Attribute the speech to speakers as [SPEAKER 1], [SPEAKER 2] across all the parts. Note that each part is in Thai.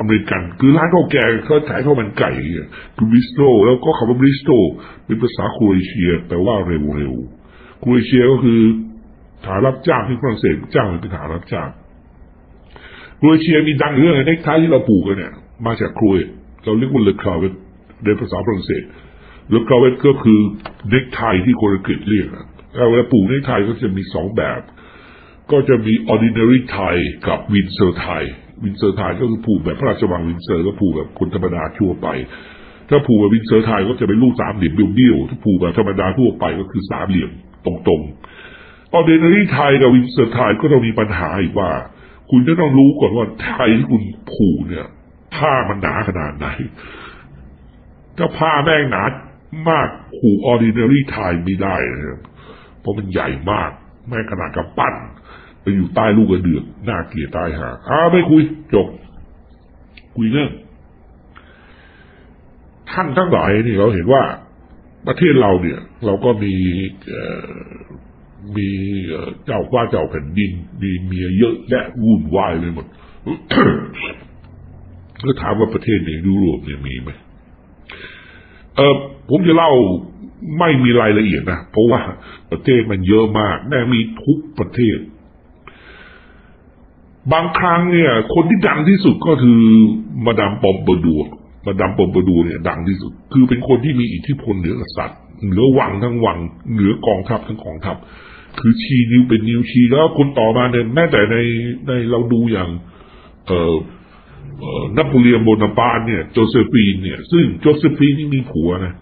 [SPEAKER 1] อเมริกัน คือร้านข้าวแกงเขาขายข้าวมันไก่คือบิสโตแล้วก็คำว่าบิสโตเป็นภาษาโครเอเชียแปลว่าเร็วๆโครเอเชียก็คือฐานรับจ้างที่ฝรั่งเศสจ้างเป็นฐานรับจ้างโครเอเชียมีดังเรื่องเน็กไทที่เราปลูกกันเนี่ย มาจากโครเอตเราเรียกว่าเลคาเวตในภาษาฝรั่งเศสเลคาเวตก็คือเน็กไทที่คนอังกฤษเรียกแล้วเวลาปลูกเน็กไทก็จะมีสองแบบ ก็จะมี ordinary Thai กับ Windsor Thai Windsor Thai ก็คือผูกแบบพระราชวังวินเซอร์ก็ผูกแบบคนธรรมดาทั่วไป ถ้าผูกแบบวินเซอร์ไทยก็จะเป็นรูปสามเหลี่ยมเบี้ยวๆถ้าผูกแบบธรรมดาทั่วไปก็คือสามเหลี่ยมตรงๆ ordinary Thai กับ Windsor Thai ก็ต้องมีปัญหาอีกว่า คุณจะต้องรู้ก่อนว่าไทยที่คุณผูกเนี่ยผ้ามันหนาขนาดไหนถ้าผ้าแม่งหนามากผูก ordinary Thai ไม่ได้นะครับเพราะมันใหญ่มากแม่งขนาดกับปั้น ไปอยู่ใต้ลูกกระเดือกน่าเกลียดตายหาอ้าไม่คุย จบ คุยเรื่องท่านทั้งหลายนี่เราเห็นว่าประเทศเราเนี่ย เราก็มีมีเจ้าว่าเจ้าแผ่นดิน มีเมียเยอะแยะวุ่นวายเลยหมดก็ถามว่าประเทศในยุโรปเนี่ยมีไหมเออผมจะเล่าไม่มีรายละเอียดนะ เพราะว่าประเทศมันเยอะมากแน่มีทุกประเทศ บางครั้งเนี่ย คนที่ดังที่สุดก็คือมาดามปอมเปอร์ดัวมาดามปอมเปอร์ดัวเนี่ย ดังที่สุด คือเป็นคนที่มีอิทธิพลเหนือกษัตริย์เหนือวังทั้งวังเหนือกองทัพทั้งกองทัพคือชีนิ้วเป็นนิ้วชี้แล้วคนต่อมาเนี่ยแม้แต่ในในเราดูอย่าง เอ่อเนโปเลียนโบนาปาร์ตเนี่ยโจเซฟีนเนี่ย ซึ่งโจเซฟีนนี่มีผัวนะ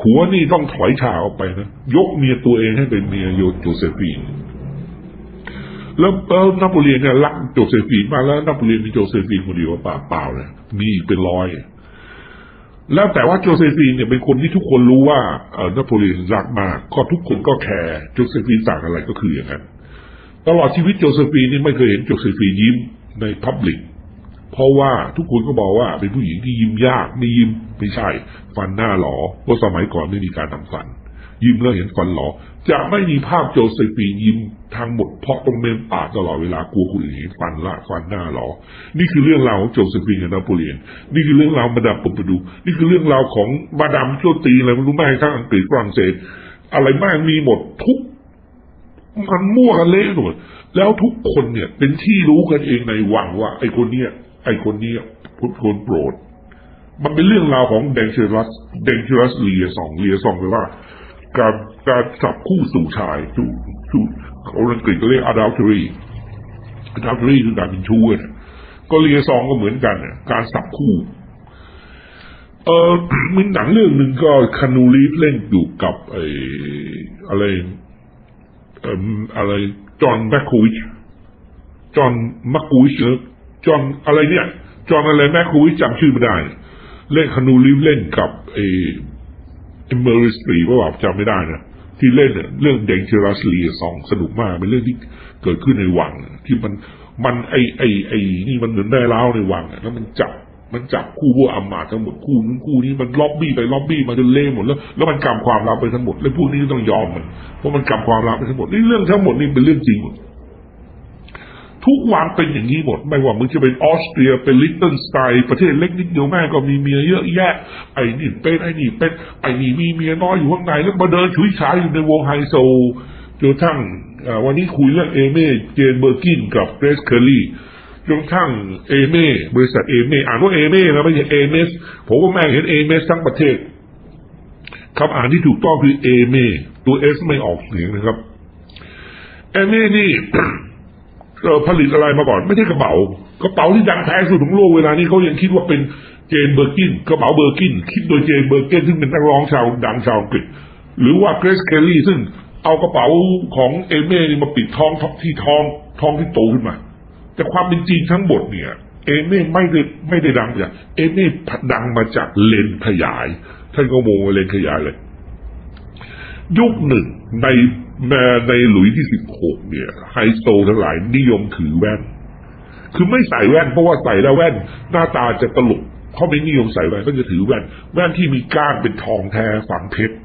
[SPEAKER 1] ผัวนี่ต้องถอยฉากออกไปนะ ยกเมียตัวเองให้เป็นเมียโยโจเซฟีน แล้วเออนโปเลียนเนี่ยรักโจเซฟีนมาแล้วนโปเลียนมีโจเซฟีนคนเดียวเปล่าเปล่าเลยมีอีกเป็นร้อยแล้วแต่ว่าโจเซฟีนเนี่ยเป็นคนที่ทุกคนรู้ว่าเออนโปเลียนรักมากก็ทุกคนก็แคร์โจเซฟีนสั่งอะไรก็คืออย่างนั้นตลอดชีวิตโจเซฟีนนี่ไม่เคยเห็นโจเซฟีนยิ้มในพับลิกเพราะว่าทุกคนก็บอกว่าเป็นผู้หญิงที่ยิ้มยากไม่ยิ้มไม่ใช่ฟันหน้าหลอเพราะสมัยก่อนไม่มีการทำฟัน ยิ้มแล้วเห็นฟันหลอจะไม่มีภาพโจเซฟียิ้มทั้งหมดเพราะต้องเมมปากตลอดเวลากลัวคนอื่นเห็นฟันละฟันหน้าหลอ นี่คือเรื่องราวของโจเซฟีนกับนโปเลียน นี่คือเรื่องราวมาดามปอมปดู นี่คือเรื่องราวของมาดามโจตีอะไรไม่รู้แม่ทั้งอังกฤษฝรั่งเศส อะไรม่งมีหมดทุกมันมั่วกันเละหมดแล้วทุกคนเนี่ย เป็นที่รู้กันเองในวังว่า ไอ้คนเนี้ยไอ้คนเนี้ยพุทธคนโปรด มันเป็นเรื่องราวของ dangerous dangerous เลียสองเลียสองแปลว่า การการจับคู่สู่ชายสู่สู่เขาอังกฤษก็เรียก adultery adultery คือการเป็นชู้เนี่ยก็เลียซองก็เหมือนกันเนี่ยการสับคู่ เออมีหนังเรื่องหนึ่งก็คานูรีฟเล่นอยู่กับไอ้อะไรเอ่ออะไรจอห์นแมคคูวิชจอห์นมักคูวิชหรือจอห์นอะไรเนี่ยจอห์นอะไรแมคคูวิชจำชื่อไม่ได้ เล่นคานูรีฟเล่นกับไอ้ เมอริสตรีว่าแบบจำไม่ได้นะที่เล่นเนี่ยเรื่องเดงเชรัสลีสองสนุกมากเป็นเรื่องที่เกิดขึ้นในวังที่มันมันไอไอไอนี่มันเหมือนได้เล้าในวังแล้วมันจับมันจับคู่พวกอามาทั้งหมดคู่นู้นคู่นี้มันล็อบบี้ไปล็อบบี้มาจนเละหมดแล้วแล้วมันกำความลับไปทั้งหมดแล้วพวกนี้ต้องยอมมันเพราะมันกำความลับไปทั้งหมดนี่เรื่องทั้งหมดนี่เป็นเรื่องจริงหมด ทุกวันเป็นอย่างนี้หมด ไม่ว่ามึงจะเป็นออสเตรียเป็นลิตเติ้ลสไตน์ประเทศเล็กนิดเดียวแม่ก็มีเมียเยอะแยะ ไอ้นี่เป็นไอ้นี่เป็นไอ้นี่มีเมียน้อยอยู่ข้างในแล้วมาเดินฉุยฉายอยู่ในวงไฮโซจนกระทั่งวันนี้คุยเรื่องเอเม่เจนเบอร์กินกับเกรซเคอรี่จนกระทั่งเอเม่บริษัทเอเม่อ่านว่าเอเม่นะไม่ใช่เอเมสผมว่าแม่งเห็นเอเมสทั้งประเทศคำอ่านที่ถูกต้องคือเอเม่ตัวเอสไม่ออกเสียงนะครับเอเม่นี่ ผลิตอะไรมาก่อน ไม่ใช่กระเป๋ากระเป๋าที่ดังแพงสุดของโลกเวลานี้เขายังคิดว่าเป็นเจนเบอร์กินกระเป๋าเบอร์กิน คิดโดยเจนเบอร์เกนซึ่งเป็นนักร้องชาวดังชาวอังกฤษหรือว่าเกรซเคลลี่ซึ่งเอากระเป๋าของเอเม่นี่มาปิดท้องที่ท้องท้องที่โตขึ้นมา แต่ความเป็นจริงทั้งหมดเนี่ย เอเม่ไม่ได้ไม่ได้ดังจากเอเม่ดังมาจากเลนขยายท่านก็โมงว่าเลนขยายเลย ยุคหนึ่งใน ในในหลุยที่สิบหกเนี่ย ไฮโซทั้งหลายนิยมถือแว่น คือไม่ใส่แว่นเพราะว่าใส่แล้วแว่น หน้าตาจะตลกเขาไม่นิยมใส่แว่นก็จะถือแว่น แว่นที่มีก้านเป็นทองแท้ฝังเพชร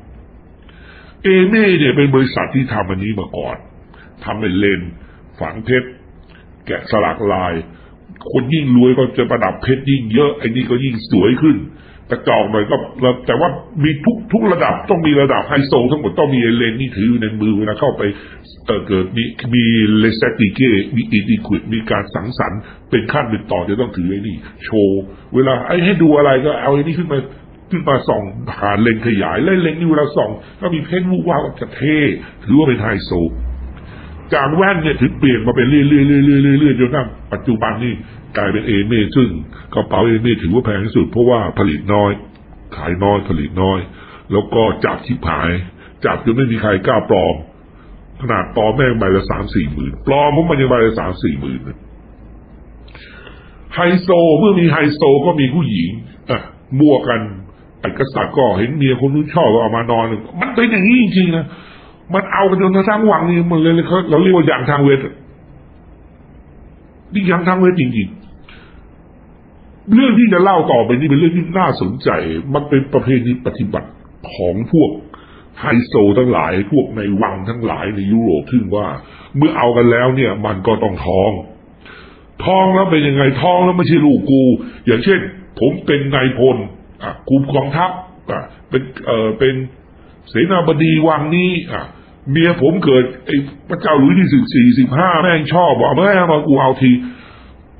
[SPEAKER 1] เอเม่เนี่ยเป็นบริษัทที่ทำอันนี้มาก่อนทำเป็นเลนฝังเพชรแกะสลักลาย คนยิ่งรวยก็จะประดับเพชรยิ่งเยอะไอ้นี่ก็ยิ่งสวยขึ้น กระจอกหน่อยก็แต่ว่ามีทุกทุกระดับต้องมีระดับไฮโซทั้งหมดต้องมีเลนนี่ถือในมือเวลาเข้าไปเกิดมีมีเลสติเกมีอิดิควิดมีการสังสรรค์เป็นขั้นเป็นต่อจะต้องถือไอ้นี่ โชว์เวลาไอ้ให้ดูอะไรก็เอาไอ้นี่ขึ้นมาขึ้นมาส่องผ่านเลนขยายและเลนนี่เวลาส่องก็มีเพชรวูวาวจะเท่ถือว่าเป็นไฮโซ จากแว่นเนี่ยถึงเปลี่ยนมาเป็นเรื่อยๆเรื่อยๆเรื่อยๆจนกระทั่งปัจจุบันนี่กลายเป็นเอเม่ซึ่งกระเป๋าเอเม่ถือว่าแพงที่สุด เพราะว่าผลิตน้อย ขายน้อยผลิตน้อย แล้วก็จับชิบหายจับจนไม่มีใครกล้าปลอม ขนาดปลอมแม่งใบละสามสี่หมื่นปลอมพวกมันยังใบละสามสี่หมื่นไฮโซเมื่อมีไฮโซก็มีผู้หญิงอะมั่วกันไอ้กษัตริย์ก็เห็นเมียคนนู้นชอบก็เอามานอน มันเป็นอย่างนี้จริงๆนะ มันเอากันจนทั้งวังนี่มันเลยเขาเราเรียกว่าอย่างทางเวทนี่อย่างทางเวทจริงๆ เรื่องที่จะเล่าต่อไปนี่เป็นเรื่องที่น่าสนใจ มันเป็นประเพณีปฏิบัติของพวกไฮโซทั้งหลาย พวกในวังทั้งหลายในยุโรปซึ่งว่า เมื่อเอากันแล้วเนี่ย มันก็ต้องท้อง ท้องแล้วเป็นยังไงท้องแล้วไม่ใช่ลูกกู อย่างเช่น ผมเป็นนายพลอะกูกองทัพอะเป็นเออเป็นเสนาบดีวังนี้อะ เมียผมเกิดไอ้พระเจ้าหลุยที่สิบสี่สิบห้าแม่งชอบบอกแม่มากูเอาที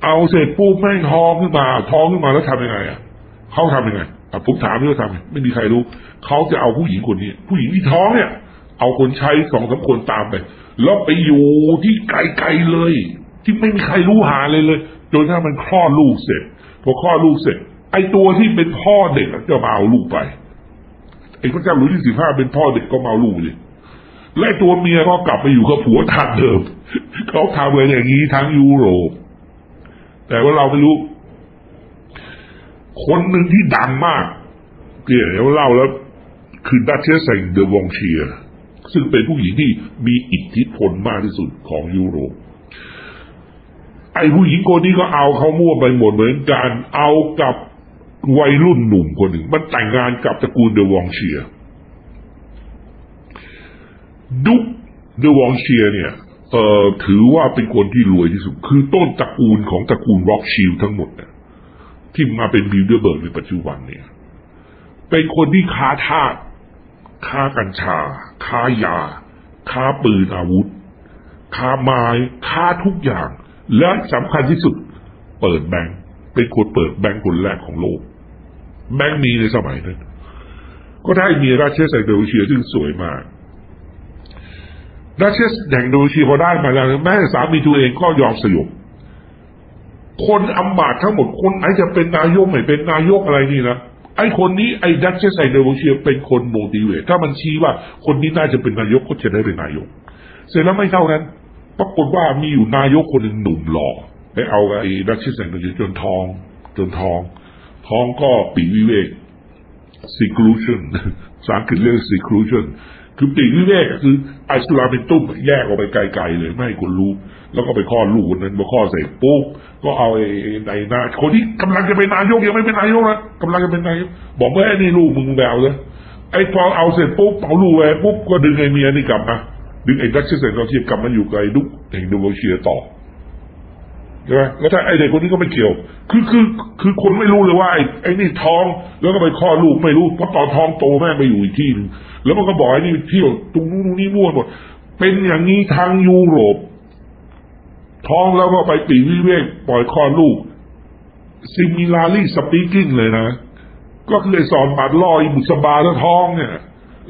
[SPEAKER 1] เอาเสร็จปุ๊บแม่งท้องขึ้นมา ท้องขึ้นมาแล้วทำยังไงอะเขาทำยังไงอะผมถามไม่รู้ทำไม่มีใครรู้เขาจะเอาผู้หญิงคนนี้ ผู้หญิงที่ท้องเนี่ย เอาคนใช้สองสาคนตามไป แล้วไปอยู่ที่ไกลๆเลย ที่ไม่มีใครรู้หาเลยเลยจนถ้ามันคลอดลูกเสร็จพอคลอดลูกเสร็จ ไอ้ตัวที่เป็นพ่อเด็กจะมาเอาลูกไปไอ้พระเจ้าหลุยที่สิบห้าเป็นพ่อเด็กก็มาเอาลูกเลย และตัวเมียก็กลับไปอยู่กับผัวทางเดิมเขาทำกันอย่างนี้ทั้งยุโรป แต่ว่าเราไม่รู้ คนหนึ่งที่ดังมากเกี่ยวเล่าแล้วคือดัชเชสเซงเดวองเชียซึ่งเป็นผู้หญิงที่มีอิทธิพลมากที่สุดของยุโรป ไอ้ผู้หญิงคนนี้ก็เอาเขามั่วไปหมดเหมือนกันเอากับวัยรุ่นหนุ่มคนหนึ่ง มันแต่งงานกับตระกูลเดวองเชีย ดุ๊กเดวองเชียเนี่ยเอ่อถือว่าเป็นคนที่รวยที่สุด คือต้นตระกูลของตระกูลร็อกชิลทั้งหมดเนี่ยที่มาเป็นบิลเดอร์เบิร์กในปัจจุบันเนี่ย เป็นคนที่ค้าทาสค้ากัญชา ค้ายา ค้าปืนอาวุธ ค้าไม้ ค้าทุกอย่าง และสำคัญที่สุด เปิดแบงค์เป็นคนเปิดแบงค์คนแรกของโลก แบงค์มีในสมัยนั้น ก็ได้มีราชเชสไซเดลเชียซึ่งสวยมาก ดัชเชสแห่งดูชีพอได้มาแล้วแม่สามีตัวเองก็ยอมสยบคนอำมาตทั้งหมดคนไหนจะเป็นนายกไม่เป็นนายกอะไรนี่นะไอ้คนนี้ไอ้ดัชเชสไอเดวเชียเป็นคนโมดิเวตถ้ามันชี้ว่าคนนี้น่าจะเป็นนายกก็จะได้เป็นนายก เสร็จแล้วไม่เท่านั้นปรากฏว่ามีอยู่นายกคนหนึ่งหนุ่มหล่อไปเอาไอ้ดัชเชสแห่งดูชีจนทอง จนทอง ทองก็ปีวิเวก seclusion สารคือเรื่อง seclusion คือปีกวิเวกคือไอสุราเป็นตุ้มแยกออกไปไกลๆเลยไม่ให้คนรู้ แล้วก็ไปคลอลูกคนนั้นพอคลอเสร็จปุ๊บก็เอาไอ้ในนาคนที่กำลังจะเป็นนายกยังไม่เป็นนายกนะกำลังจะเป็นนายกบอกว่าไอ้นี่ลูกมึงแบวเลยไอ้พอเอาเสร็จปุ๊บเอาลูกไปปุ๊บก็ดึงไอ้เมียนี่กลับมาดึงไอ้ดัชเชสเซนเราเชียกลับมาอยู่กับไอ้ดุ๊กแห่งดูโวเชียต่อใช่ไหมแล้วถ้าไอ้เด็กคนนี้ก็ไม่เกี่ยว คือคือคือคนไม่รู้เลยว่าไอ้ไอ้นี่ท้อง แล้วก็ไปคลอดลูกไม่รู้เพราะตอนท้องโตแม่ไปอยู่อีกที่นึง แล้วมันก็บอกไอ้นี่เที่ยวตรงนู้นตรงนี้มั่วหมด เป็นอย่างนี้ทางยุโรป ท้องแล้วก็ไปปีวิเวกปล่อยคลอดลูกซิมิลารีสปีกิ้งเลยนะ ก็คือสอนบาดลอยบุษบาแล้วท้องเนี่ย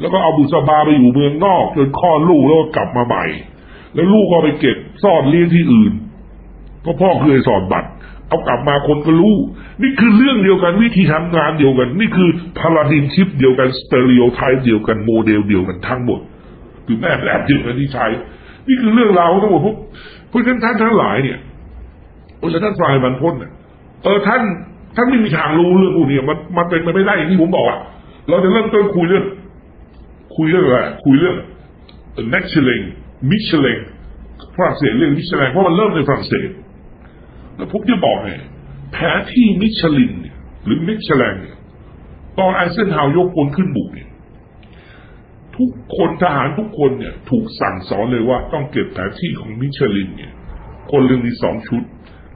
[SPEAKER 1] แล้วก็เอาบุษบาไปอยู่เมืองนอกจนคลอดลูกแล้วก็กลับมาใหม่ แล้วลูกก็ไปเก็บซ่อนเลี้ยงที่อื่นเพราะพ่อเคยสอนบัตร เอากลับมาคนก็รู้ นี่คือเรื่องเดียวกันวิธีทำงานเดียวกัน นี่คือพาราดิมชิปเดียวกันสเตอริโอไทป์เดียวกันโมเดลเดียวกันทั้งหมด คือแม่แบบเดียวกันที่ใช้ นี่คือเรื่องราวทั้งหมดพวกเพราะฉะนั้นท่านทั้งหลายเนี่ยเวลาท่านฝ่ายบรรพนเนี่ยเออท่านท่านไม่มีทางรู้เรื่องพวกนี้มันมันเป็นไปไม่ได้อย่างที่ผมบอกอะเราจะเริ่มต้นคุยเรื่อง คุยเรื่องอะไรคุยเรื่อง next มิชลิงมิชลิงฝรั่งเศสเรื่องมิชลิงเพราะมันเริ่มในฝรั่งเศส แล้วผมจะบอกให้แผนที่มิชลินเนี่ยหรือมิชแลงเนี่ยตอนไอเซนฮาวยกพลขึ้นบุกเนี่ยทุกคนทหารทุกคนเนี่ย ถูกสั่งสอนเลยว่าต้องเก็บแผนที่ของมิชลินเนี่ย คนเรื่องมีสองชุด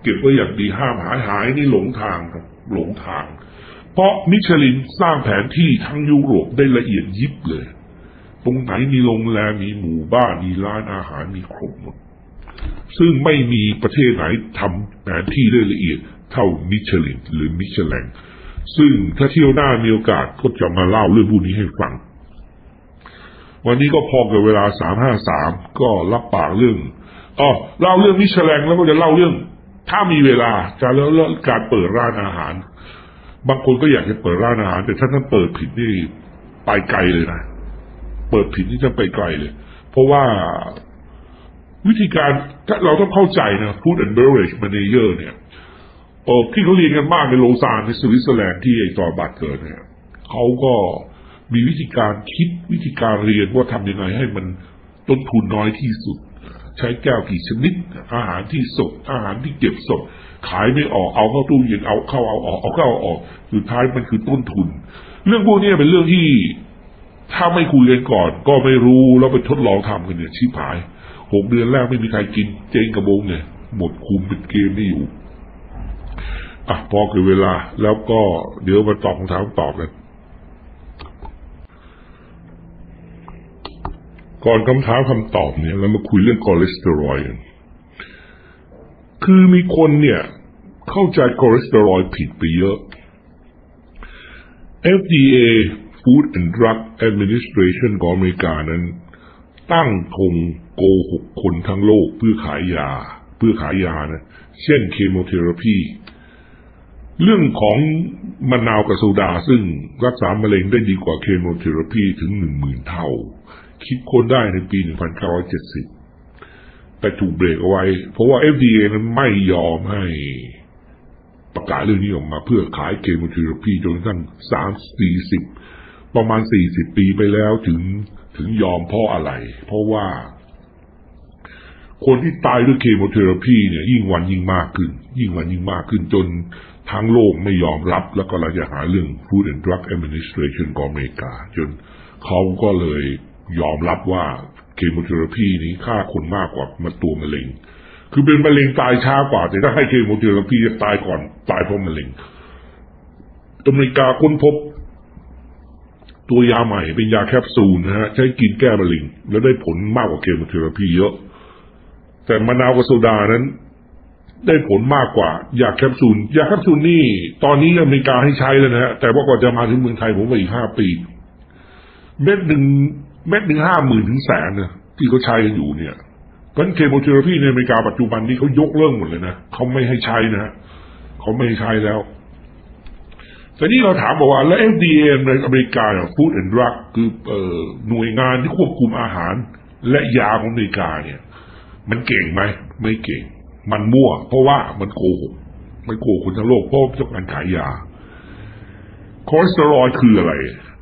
[SPEAKER 1] เก็บไว้อย่างดีห้ามหายหายนี่หลงทางครับหลงทาง เพราะมิชลินสร้างแผนที่ทั้งยุโรปได้ละเอียดยิบเลย ตรงไหนมีโรงแรมมีหมู่บ้านมีร้านอาหารมีครบหมด ซึ่งไม่มีประเทศไหนทำแผนที่ได้ละเอียดเท่ามิชลินหรือมิชแลงซึ่งถ้าเที่ยวหน้ามีโอกาสก็จะมาเล่าเรื่องพวกนี้ให้ฟัง วันนี้ก็พอกับเวลาสามห้าสามก็รับปากเรื่องอ๋อเล่าเรื่องมิชแลงแล้วก็จะเล่าเรื่อง ถ้ามีเวลาจะเล่าเรื่องการเปิดร้านอาหาร บางคนก็อยากจะเปิดร้านอาหาร แต่ถ้าท่านเปิดผิดนี่ไปไกลเลยนะ เปิดผิดนี่จะไปไกลเลย เพราะว่า วิธีการเราต้องเข้าใจนะ Food and Beverage Manager เนี่ยเออที่เขาเรียนกันมากในโลซานในสวิตเซอร์แลนด์ที่ไอจอร์บัตเกิดเนี่ยเขาก็มีวิธีการคิดวิธีการเรียนว่าทำยังไงให้มันต้นทุนน้อยที่สุด ใช้แก้วกี่ชนิด อาหารที่สด อาหารที่เก็บสด ขายไม่ออกเอาเข้าตู้เย็นเอาเข้าเอาออกเอาเข้าเอาออกสุดท้ายมันคือต้นทุน เรื่องพวกนี้เป็นเรื่องที่ถ้าไม่คุยกันก่อน ก็ไม่รู้แล้วไปทดลองทำกันเนี่ยชิบหาย หกเดือนแรกไม่มีใครกิน เจ๊งกระโบงเนี่ยหมดคุมเป็นเกมไม่อยู่อะพอคือเวลา แล้วก็เดี๋ยวมาตอบคำถามตอบกันก่อนคำถามคำตอบเนี่ยเรามาคุยเรื่องคอเลสเตอรอลกันคือมีคนเนี่ย เข้าใจคอเลสเตอรอลผิดไปเยอะ FDA Food and Drug Administration ของอเมริกานั้น ตั้งธงโกหกคนทั้งโลกเพื่อขายยา เพื่อขายยานะเช่นเคมีเทอราพีเรื่องของมะนาวกับโซดาซึ่งรักษามะเร็งได้ดีกว่าเคมีเทอราพีถึงหนึ่งหมื่นเท่า คิดค้นได้ในปี 1970 แต่ถูกเบรกเอาไว้ เพราะว่า FDA นั้นไม่ยอมให้ประกาศเรื่องนี้ออกมาเพื่อขายเคมีเทอราพีจนกระทั่งสามสี่สิบประมาณสี่สิบปีไปแล้วถึง ถึงยอมเพราะอะไร เพราะว่า คนที่ตายด้วยเคมีเทอราพีเนี่ยยิ่งวันยิ่งมากขึ้น ยิ่งวันยิ่งมากขึ้นจนทั้งโลกไม่ยอมรับ แล้วก็เราจะหาเรื่อง Food and Drug Administration ของอเมริกา จนเขาก็เลยยอมรับว่าเคมีเทอราพีนี้ฆ่าคนมากกว่ามันตัวมะเร็ง คือเป็นมะเร็งตายช้ากว่า แต่ถ้าให้เคมีเทอราพีจะตายก่อนตายเพราะมะเร็งอเมริกาค้นพบ ตัวยาใหม่เป็นยาแคปซูลนะฮะใช้กินแก้มะเร็งแล้วได้ผลมากกว่าเคมีเทอราพีเยอะ แต่มะนาวกับโซดานั้น ได้ผลมากกว่ายาแคปซูลยาแคปซูลนี่ ตอนนี้อเมริกาให้ใช้แล้วนะฮะแต่ว่ากว่าจะมาถึงเมืองไทยผมว่าอีกห้าปี เม็ดหนึ่งเม็ดหนึ่งห้าหมื่นถึงแสนเนี่ยที่เขาใช้กันอยู่เนี่ยเพราะเคมีเทอราพีในอเมริกาปัจจุบันนี้เขายกเลิกหมดเลยนะเขาไม่ให้ใช้นะฮะเขาไม่ให้ใช้แล้ว แต่นี่เราถามบอกว่า แล้ว FDA ในอเมริกาเนี่ย Food and Drug คือเอ่อหน่วยงานที่ควบคุมอาหาร และยาของอเมริกาเนี่ย มันเก่งไหมไม่เก่ง มันมั่ว เพราะว่ามันโกหกมันโกหกคนทั้งโลกเพราะต้องการขายยาคอเลสเตอรอลคืออะไร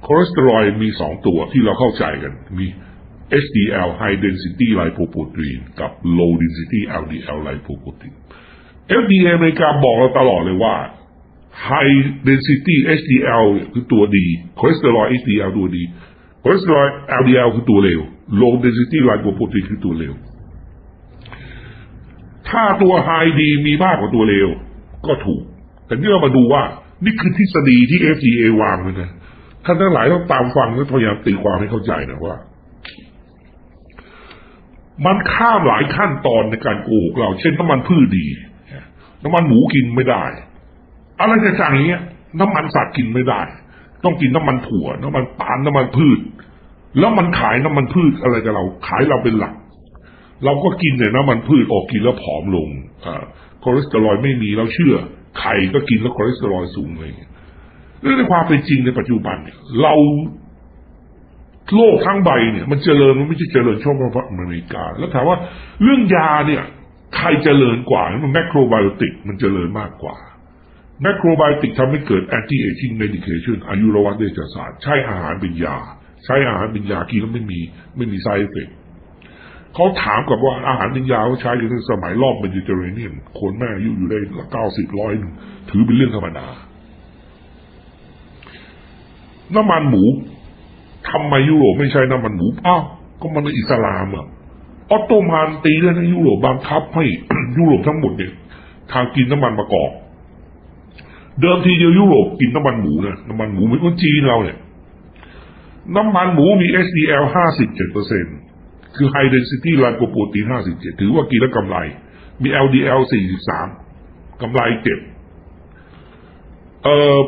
[SPEAKER 1] คอเลสเตอรอลมีสองตัวที่เราเข้าใจกัน มี HDL High Density Lipoprotein กับ Low Density LDL Lipoprotein FDA อเมริกาบอกเราตลอดเลยว่า High Density HDL คือตัวดีคอเลสเตอรอล HDL ตัวดีคอเลสเตอรอล LDL คือตัวเลว Low Density Lipoprotein คือตัวเลว ถ้าตัวไฮดีมีมากกว่าตัวเลว ก็ถูก แต่นี่เรามาดูว่า นี่คือทฤษฎีที่ FDA วางเลยนะท่านทั้งหลายต้องตามฟังและพยายามตีความให้เข้าใจนะว่า มันข้ามหลายขั้นตอนในการโกหกเรา เช่นน้ำมันพืชดี น้ำมันหมูกินไม่ได้ อะไรต่างๆอย่างเงี้ย น้ำมันสัตว์กินไม่ได้ ต้องกินน้ำมันถั่ว น้ำมันปาล์มน้ำมันพืช แล้วมันขายน้ำมันพืชอะไรกับเรา ขายเราเป็นหลัก เราก็กินแต่น้ำมันพืชออกกินแล้วผอมลงอ่าคอเลสเตอรอลไม่มีเราเชื่อ ไข่ก็กินแล้วคอเลสเตอรอลสูงเลยเรื่องในความเป็นจริงในปัจจุบันเนี่ยเราโลกทั้งใบเนี่ย มันเจริญมันไม่ใช่เจริญช่วงเพาะอเมริกา แล้วถามว่าเรื่องยาเนี่ย ใครเจริญกว่ามันแมคโครไบโอติกมันเจริญมากกว่า แมคโครไบติกทำให้เกิดแอนตี้เอจิ้งเมดิเคชันอายุรวัตเดชศาสตร์ใช้อาหารเป็นยา ใช้อาหารเป็นยากินแล้วไม่มีไม่มีไซเอฟเฟกเขาถามกับว่าอาหารเป็นยาเขาใช้อยู่ในสมัยรอบเมดิเตอร์เรเนียนคนแม่อายุอยู่ได้เก้าสิบร้อยหนึ่งถือเป็นเรื่องธรรมดา น้ำมันหมูทำไมยุโรปไม่ใช้น้ำมันหมูอ้าวก็มันอิสลามอะออตโตมันตีแล้วนะยุโรปบังคับให้ยุโรปทั้งหมดเนี่ยทางกินน้ำมันมะกอก เดิมทีเดียวยุโรปกินน้ำมันหมูนะน้ำมันหมูเหมือนคนจีนเราเนี่ยน้ำมันหมูมี SDL ห้าสิบเจ็ดเปอร์เซ็นคือ High Density Lipoprotein ห้าสิบเจ็ดถือว่ากินแล้วกำไร มี LDL สี่สิบสามกำไรเจ็บเอ่อ